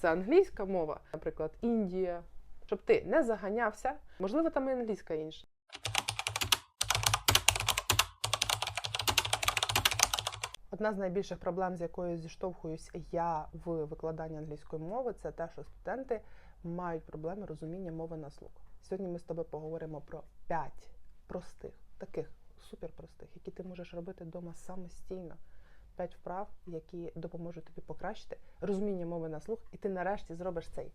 Це англійська мова, наприклад, Індія, щоб ти не заганявся. Можливо, там і англійська інша. Одна з найбільших проблем, з якою зіштовхуюсь я в викладанні англійської мови, це те, що студенти мають проблеми розуміння мови на слух. Сьогодні ми з тобою поговоримо про п'ять простих, таких суперпростих, які ти можеш робити вдома самостійно. П'ять вправ, які допоможуть тобі покращити розуміння мови на слух, і ти нарешті зробиш цей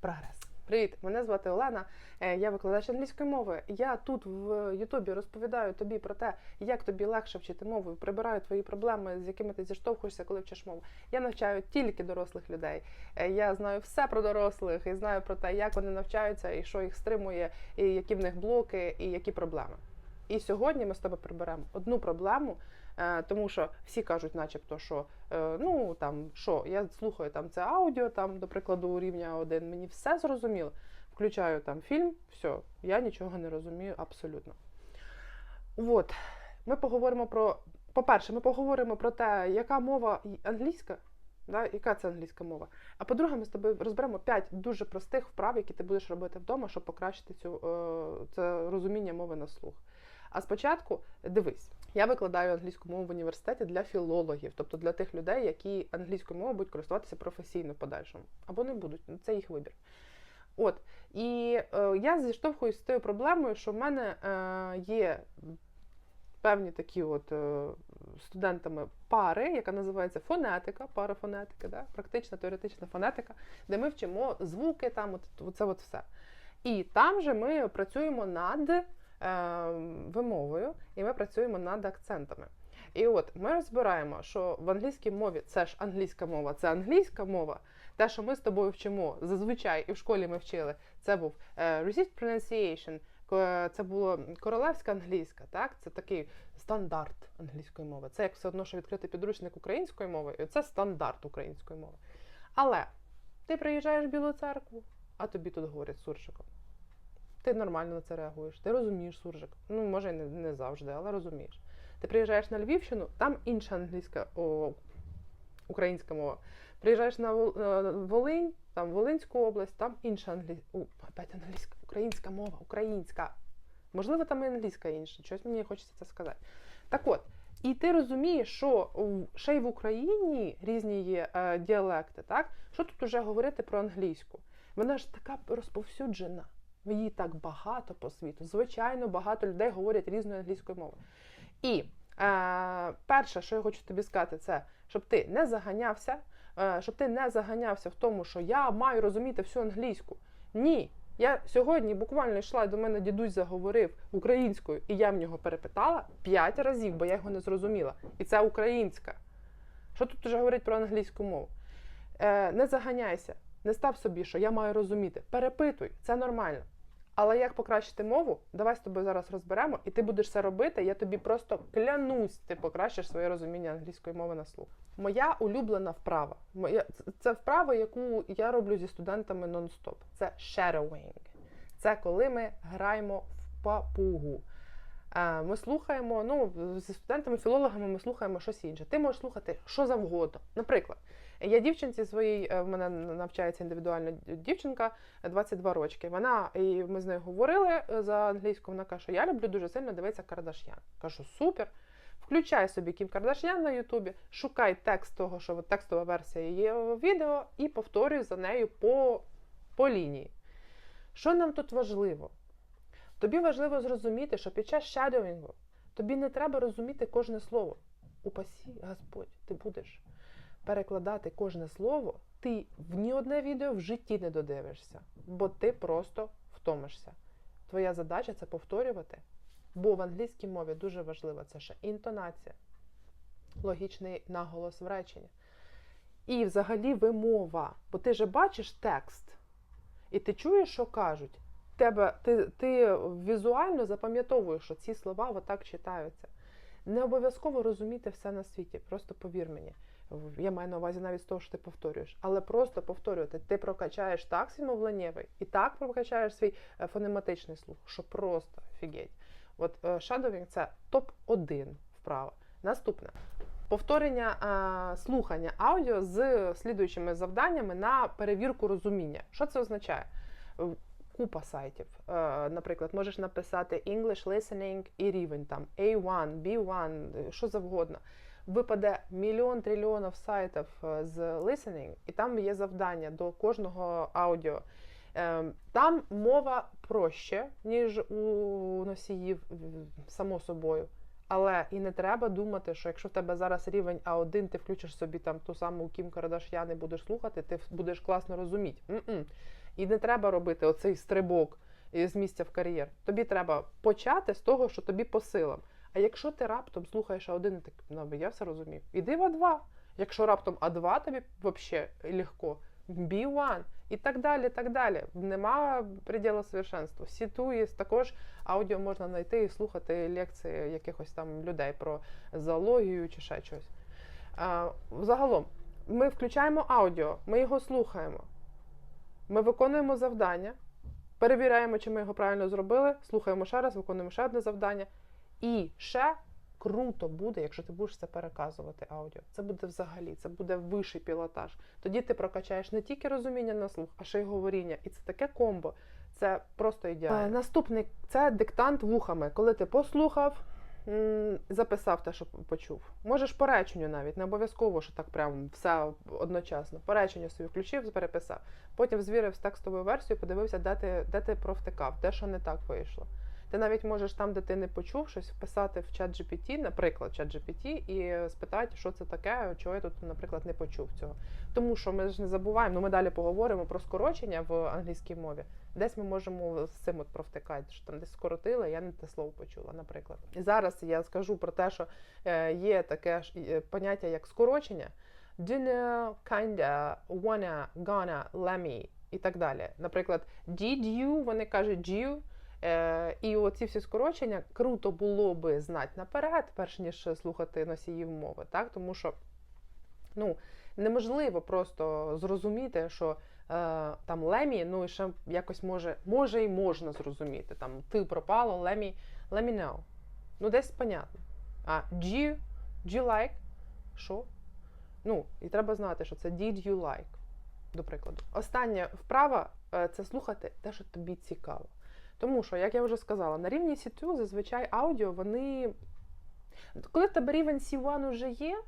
прогрес. Привіт, мене звати Олена. е, Я викладач англійської мови. Я тут в Ютубі розповідаю тобі про те, як тобі легше вчити мову, прибираю твої проблеми, з якими ти зіштовхуєшся, коли вчиш мову. Я навчаю тільки дорослих людей. Е, Я знаю все про дорослих і знаю про те, як вони навчаються, і що їх стримує, і які в них блоки, і які проблеми. І сьогодні ми з тобою приберемо одну проблему, тому що всі кажуть, начебто, що е, ну там що, я слухаю там це аудіо, там, до прикладу, рівня один, мені все зрозуміло. Включаю там фільм, все, я нічого не розумію абсолютно. От, ми поговоримо про. По-перше, ми поговоримо про те, яка мова англійська, да, яка це англійська мова. А по-друге, ми з тобою розберемо 5 дуже простих вправ, які ти будеш робити вдома, щоб покращити цю, е, це розуміння мови на слух. А спочатку дивись, я викладаю англійську мову в університеті для філологів, тобто для тих людей, які англійською мовою будуть користуватися професійно в подальшому, або не будуть. ну, Це їх вибір. От і е, я зіштовхуюсь з тою проблемою, що в мене е, є певні такі от е, студентами пари, яка називається фонетика, парафонетика, да? практична теоретична фонетика, де ми вчимо звуки, там от, це от все. І там же ми працюємо над вимовою, і ми працюємо над акцентами. І от ми розбираємо, що в англійській мові це ж англійська мова, це англійська мова. Те, що ми з тобою вчимо, зазвичай і в школі ми вчили, це був е, received pronunciation, це було королевська англійська, так? Це такий стандарт англійської мови. Це як все одно, що відкрити підручник української мови, і це стандарт української мови. Але ти приїжджаєш в Білу церкву, а тобі тут говорять суржиком. Ти нормально на це реагуєш, ти розумієш суржик. Ну, може, не, не завжди, але розумієш. Ти приїжджаєш на Львівщину, там інша англійська о, українська мова. Приїжджаєш на Волинь, там Волинську область, там інша англійська. Опять англійська, українська мова, українська. Можливо, там і англійська інша. Щось мені хочеться це сказати. Так от, і ти розумієш, що ще й в Україні різні є е, діалекти, так? Що тут уже говорити про англійську? Вона ж така розповсюджена. Її так багато по світу. Звичайно, багато людей говорять різною англійською мовою. І е, перше, що я хочу тобі сказати, це щоб ти не заганявся, е, щоб ти не заганявся в тому, що я маю розуміти всю англійську. Ні. Я сьогодні буквально йшла до мене дідусь заговорив українською, і я в нього перепитала п'ять разів, бо я його не зрозуміла. І це українська. Що тут вже говорить про англійську мову? Е, не заганяйся, не став собі, що я маю розуміти. Перепитуй, це нормально. Але як покращити мову, давай з тобою зараз розберемо, і ти будеш це робити. Я тобі просто клянусь, ти покращиш своє розуміння англійської мови на слух. Моя улюблена вправа. Моя це- вправа, яку я роблю зі студентами нон-стоп. Це shadowing. Це коли ми граємо в папугу. Е, Ми слухаємо, ну, зі студентами-філологами ми слухаємо щось інше. Ти можеш слухати що завгодно. Наприклад, я дівчинці своїй, е, в мене навчається індивідуальна дівчинка, 22 рочки. Вона і ми з нею говорили е, за англійську. Вона каже, що я люблю дуже сильно дивитися Кардаш'ян. Кажу, супер. Включай собі Кім Кардаш'ян на Ютубі, шукай текст того, що текстова версія в відео, і повторюй за нею по, по лінії. Що нам тут важливо? Тобі важливо зрозуміти, що під час шадовінгу тобі не треба розуміти кожне слово. Упасі Господь, ти будеш перекладати кожне слово, ти в ні одне відео в житті не додивишся, бо ти просто втомишся. Твоя задача це повторювати, бо в англійській мові дуже важлива це ще інтонація, логічний наголос в реченні. І взагалі вимова. Бо ти же бачиш текст, і ти чуєш, що кажуть. Тебе, ти, ти візуально запам'ятовуєш, що ці слова отак читаються. Не обов'язково розуміти все на світі, просто повір мені. Я маю на увазі навіть з того, що ти повторюєш, але просто повторювати. Ти прокачаєш так свій мовленнєвий і так прокачаєш свій е, фонематичний слух, що просто офігеть. От е, shadowing – це топ-1 вправа. Наступне. повторення а, слухання аудіо з слідуючими завданнями на перевірку розуміння. Що це означає? Купа сайтів. Е, Наприклад, можеш написати English listening і рівень там A1, B1, е, що завгодно. Випаде мільйон трильйонів сайтів е, з listening, і там є завдання до кожного аудіо. Там мова проще, ніж у носіїв, само собою. Але і не треба думати, що якщо в тебе зараз рівень А1, ти включиш собі там ту саму Кім Кардаш'ян і будеш слухати, ти будеш класно розуміти. М-м. І не треба робити оцей стрибок з місця в кар'єр. Тобі треба почати з того, що тобі по силам. А якщо ти раптом слухаєш А1, і так, ну я все розумів. Іди в А2. Якщо раптом А2 тобі взагалі легко, B1 і так далі. так далі. Нема приділу совершенству. Сіту також аудіо можна знайти і слухати лекції якихось там людей про зоологію чи ще щось. А, Загалом, ми включаємо аудіо, ми його слухаємо. Ми виконуємо завдання, перевіряємо, чи ми його правильно зробили, слухаємо ще раз, виконуємо ще одне завдання. І ще круто буде, якщо ти будеш це переказувати аудіо. Це буде взагалі, це буде вищий пілотаж. Тоді ти прокачаєш не тільки розуміння на слух, а ще й говоріння. І це таке комбо. Це просто ідеально. Наступний це диктант вухами. Коли ти послухав, записав те, що почув. Можеш по реченню навіть, не обов'язково, що так прям все одночасно. По реченню собі включив, переписав. Потім звірив з текстовою версією, подивився, де ти, де ти провтикав, де що не так вийшло. Ти навіть можеш там, де ти не почув щось, вписати в чат GPT, наприклад, чат GPT, і спитати, що це таке, чого я тут, наприклад, не почув цього. Тому що ми ж не забуваємо, ну ми далі поговоримо про скорочення в англійській мові. Десь ми можемо з цим от провтикати, що там десь скоротили, я не те слово почула, наприклад. І зараз я скажу про те, що е, є таке е, поняття як скорочення. Dinner, kinda, wanna, gonna, let me і так далі. Наприклад, did you, вони кажуть you, Е, і оці всі скорочення круто було би знати наперед, перш ніж слухати носіїв мови, так? Тому що ну, неможливо просто зрозуміти, що там лемі, ну і ще якось може, може і можна зрозуміти. Там ти пропало, лемі, me know. Ну, десь понятно. А do you, like? Що? Ну, і треба знати, що це did you like, до прикладу. Остання вправа е, це слухати те, що тобі цікаво. Тому що, як я вже сказала, на рівні C2 зазвичай аудіо, вони. Коли в тебе рівень C1 вже є,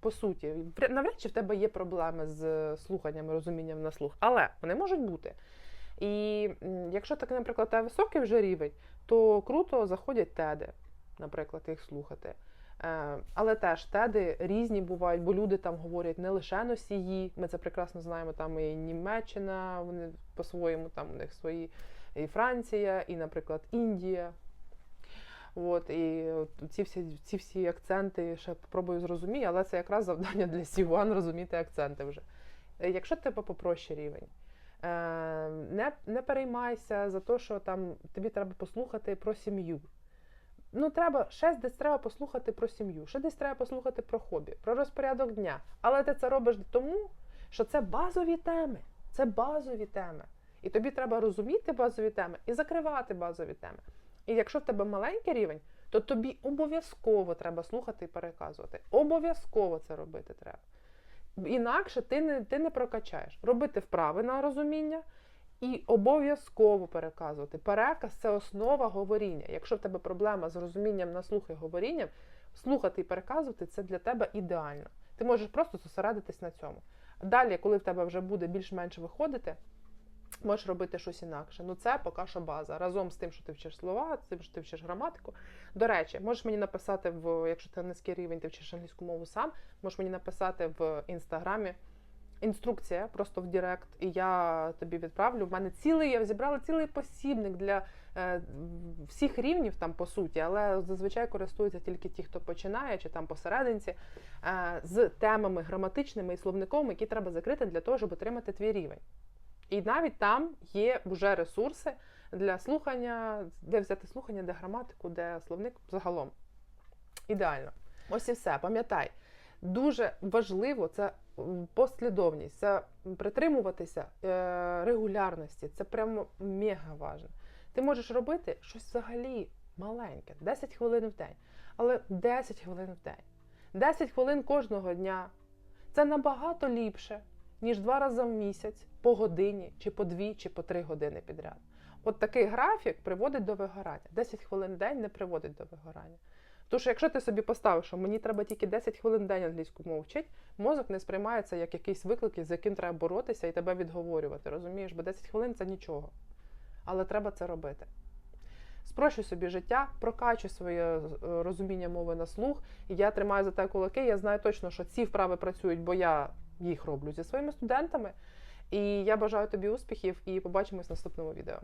по суті, навряд чи в тебе є проблеми з слуханням розумінням на слух, але вони можуть бути. І якщо так, наприклад, тебе високий вже рівень, то круто заходять теди, наприклад, їх слухати. Е, але теж теди різні бувають, бо люди там говорять не лише носії. Ми це прекрасно знаємо. Там і Німеччина, вони по-своєму там у них свої і Франція, і, наприклад, Індія. От, І ці всі ці всі акценти ще спробую зрозуміти, але це якраз завдання для C1 розуміти акценти вже. Якщо тебе попроще рівень, е, не не переймайся за те, що там тобі треба послухати про сім'ю. Ну, треба, ще десь треба послухати про сім'ю, ще десь треба послухати про хобі, про розпорядок дня. Але ти це робиш тому, що це базові теми. Це базові теми. І тобі треба розуміти базові теми і закривати базові теми. І якщо в тебе маленький рівень, то тобі обов'язково треба слухати і переказувати. Обов'язково це робити треба. Інакше ти не ти не прокачаєш. Робити вправи на розуміння і обов'язково переказувати. Переказ це основа говоріння. Якщо в тебе проблема з розумінням на слух і говорінням, слухати і переказувати це для тебе ідеально. Ти можеш просто зосередитись на цьому. Далі, коли в тебе вже буде більш-менш виходити, Можеш робити щось інакше. Ну це поки що база. Разом з тим, що ти вчиш слова, з тим, що ти вчиш граматику. До речі, можеш мені написати, в, якщо ти низький рівень, ти вчиш англійську мову сам, можеш мені написати в інстаграмі інструкція просто в Директ, і я тобі відправлю. В мене цілий, я зібрала цілий посібник для е, всіх рівнів, там по суті, але зазвичай користуються тільки ті, хто починає, чи там посерединці, е, з темами граматичними і словником, які треба закрити для того, щоб отримати твій рівень. І навіть там є вже ресурси для слухання, де взяти слухання, де граматику, де словник загалом. Ідеально. Ось і все. Пам'ятай, дуже важливо це послідовність, це притримуватися е, регулярності. Це прямо мега важливо. Ти можеш робити щось взагалі маленьке, 10 хвилин в день. Але 10 хвилин в день. 10 хвилин кожного дня. Це набагато ліпше, ніж два рази в місяць, по годині, чи по дві, чи по три години підряд. От такий графік приводить до вигорання. 10 хвилин в день не приводить до вигорання. Тому що якщо ти собі поставиш, що мені треба тільки 10 хвилин в день англійську мову вчити, мозок не сприймається як якийсь виклик, з яким треба боротися і тебе відговорювати. Розумієш, бо 10 хвилин це нічого. Але треба це робити. Спрощуй собі життя, прокачуй своє е, розуміння мови на слух. І я тримаю за те кулаки. Я знаю точно, що ці вправи працюють, бо я їх роблю зі своїми студентами. І я бажаю тобі успіхів і побачимось в наступному відео.